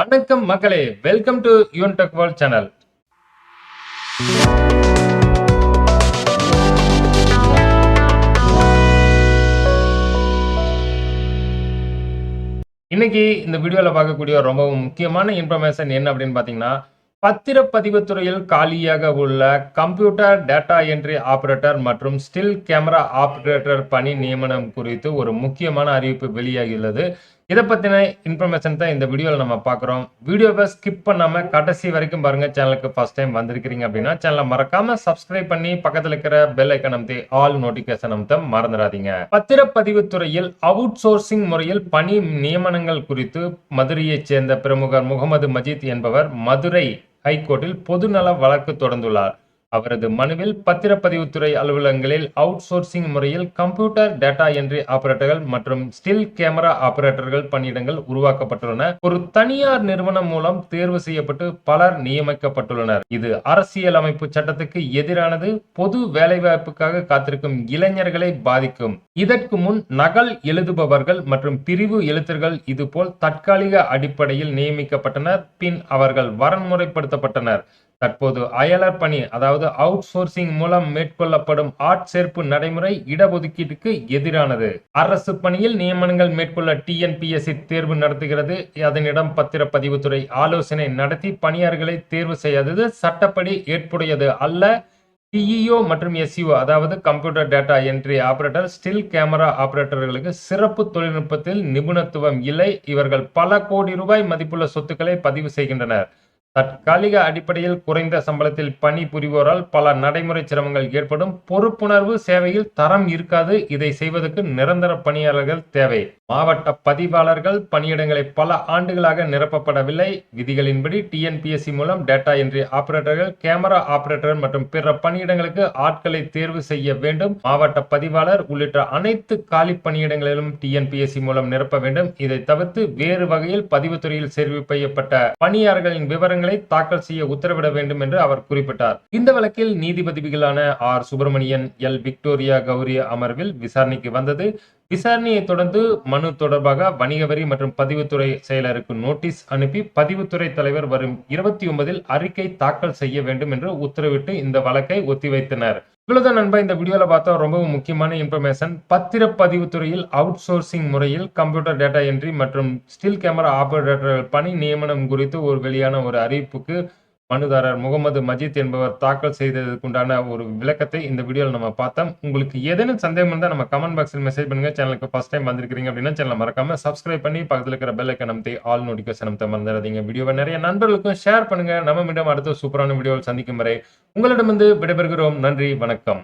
வணக்கம் மக்களே welcome to யூன் டெக் வேர்ல்ட் சேனல் இன்னைக்கு இந்த வீடியோவில் பார்க்கக்கூடிய ரொம்ப முக்கியமான இன்ஃபர்மேஷன் என்ன அப்படின்னு பார்த்தீங்கன்னா பத்திரப்பதிவு துறையில் காலியாக உள்ள கம்ப்யூட்டர் டேட்டா என்ட்ரி ஆபரேட்டர் மற்றும் ஸ்டில் கேமரா ஆபரேட்டர் பணி நியமனம் குறித்து ஒரு முக்கியமான அறிவிப்பு வெளியாகியுள்ளது. இதை பற்றின இன்ஃபர்மேஷன் தான் இந்த வீடியோவில் நம்ம பார்க்குறோம். வீடியோவை ஸ்கிப் பண்ணாமல் கடைசி வரைக்கும் பாருங்க சேனலுக்கு ஃபர்ஸ்ட் டைம் வந்திருக்கிறீங்க அப்படின்னா சேனலை மறக்காமல் சப்ஸ்கிரைப் பண்ணி பக்கத்தில் இருக்கிற பெல் ஐக்கன் அமைத்து ஆல் நோட்டிஃபிகேஷன் அமைத்த மறந்துடாதீங்க. பத்திரப்பதிவு துறையில் அவுட் சோர்சிங் முறையில் பணி நியமனங்கள் குறித்து மதுரையைச் சேர்ந்த பிரமுகர் முகமது மஜித் என்பவர் மதுரை ஹைகோர்ட்டில் பொதுநல வழக்கு தொடர்ந்துள்ளார். அவரது மனுவில் பத்திரப்பதிவுத்துறை அலுவலகங்களில் அவுட் சோர்சிங் முறையில் கம்ப்யூட்டர் டேட்டா என்ட்ரி ஆபரேட்டர்கள் மற்றும் ஸ்டில் கேமரா ஆபரேட்டர்கள் பணியிடங்கள் உருவாக்கப்பட்டுள்ளன. ஒரு தனியார் நிறுவனம் மூலம் தேர்வு செய்யப்பட்டு பலர் நியமிக்கப்பட்டுள்ளனர். இது அரசியலமைப்பு சட்டத்துக்கு எதிரானது பொது வேலைவாய்ப்புக்காக காத்திருக்கும் இளைஞர்களை பாதிக்கும். இதற்கு முன் நகல் எழுதுபவர்கள் மற்றும் பிரிவு எழுத்தர்கள் இதுபோல் தற்காலிக அடிப்படையில் நியமிக்கப்பட்டனர். பின் அவர்கள் வரன்முறைப்படுத்தப்பட்டனர். தற்போது அயலர் பணி அதாவது அவுட் சோர்சிங் மூலம் மேற்கொள்ளப்படும் ஆட்சேர்ப்பு நடைமுறை இடஒதுக்கீட்டுக்கு எதிரானது. அரசு பணியில் நியமனங்கள் மேற்கொள்ள டிஎன்பிஎஸ்சி தேர்வு நடத்துகிறது. அதனிடம் பத்திரப்பதிவுத்துறை ஆலோசனை நடத்தி பணியாளர்களை தேர்வு செய்யாதது சட்டப்படி ஏற்புடையது அல்ல. டிஇஓ மற்றும் எஸ்இஓ அதாவது computer data entry operator still camera ஆபரேட்டர்களுக்கு சிறப்பு தொழில்நுட்பத்தில் நிபுணத்துவம் இல்லை. இவர்கள் பல கோடி ரூபாய் மதிப்புள்ள சொத்துக்களை பதிவு செய்கின்றனர். தற்காலிக அடிப்படையில் குறைந்த சம்பளத்தில் பணி புரிவோரால் பல நடைமுறை சிரமங்கள் ஏற்படும். பொறுப்புணர்வு சேவையில் தரம் இருக்காது. இதை செய்வதற்கு நிரந்தர பணியாளர்கள் தேவை. மாவட்ட பதிவாளர்கள் பணியிடங்களை பல ஆண்டுகளாக நிரப்பப்படவில்லை. விதிகளின்படி டிஎன்பிஎஸ்சி மூலம் டேட்டா என்ட்ரி ஆபரேட்டர்கள் கேமரா ஆபரேட்டர் மற்றும் பிற பணியிடங்களுக்கு ஆட்களை தேர்வு செய்ய வேண்டும். மாவட்ட பதிவாளர் உள்ளிட்ட அனைத்து காலி பணியிடங்களிலும் டிஎன்பிஎஸ்சி மூலம் நிரப்ப வேண்டும். இதை தவிர்த்து வேறு வகையில் பதிவுத்துறையில் சேர்வு செய்யப்பட்ட பணியாளர்களின் விவரங்கள் விவரங்களை தாக்கல் செய்ய உத்தரவிட வேண்டும் என்று அவர் குறிப்பிட்டார். இந்த வழக்கில் நீதிபதிகளான ஆர். சுப்பிரமணியன் எல். விக்டோரியா கௌரி அமர்வில் விசாரணைக்கு வந்தது. விசாரணையை தொடர்ந்து மனு தொடர்பாக வணிக வரி மற்றும் பதிவுத்துறை செயலருக்கு நோட்டீஸ் அனுப்பி பதிவுத்துறை தலைவர் வரும் இருபத்தி ஒன்பதில் அறிக்கை தாக்கல் செய்ய வேண்டும் என்று உத்தரவிட்டு இந்த வழக்கை ஒத்திவைத்தனர். இவ்வளவுதான் நண்பா இந்த வீடியோவில் பார்த்தா ரொம்ப முக்கியமான இன்ஃபர்மேஷன் பத்திரப்பதிவு துறையில் அவுட் சோர்சிங் முறையில் கம்ப்யூட்டர் டேட்டா என்ட்ரி மற்றும் ஸ்டில் கேமரா ஆபரேட்டர்கள் பணி நியமனம் குறித்து ஒரு வெளியான ஒரு அறிவிப்புக்கு மனுதாரர் முகமது மஜித் என்பவர் தாக்கல் செய்ததுக்குண்டான ஒரு விளக்கத்தை இந்த வீடியோவில் நம்ம பார்த்தோம். உங்களுக்கு ஏதேனும் சந்தேகம் இருந்தால் நம்ம கமெண்ட் பாக்ஸில் மெசேஜ் பண்ணுங்க. சேனலுக்கு ஃபர்ஸ்ட் டைம் வந்திருக்கிறீங்க அப்படின்னா சேனலை மறக்காம சப்ஸ்கிரைப் பண்ணி பக்கத்தில் இருக்கிற பெல் ஐக்கன் அமைத்து ஆல் நோட்டிஃபிகேஷன் அமைத்த மறந்துடாதீங்க. வீடியோவை நிறைய நண்பர்களுக்கும் ஷேர் பண்ணுங்க. நம்ம மீண்டும் அடுத்த சூப்பரான வீடியோவில் சந்திக்கும் வரை உங்களிடமிருந்து விடைபெறுகிறோம். நன்றி வணக்கம்.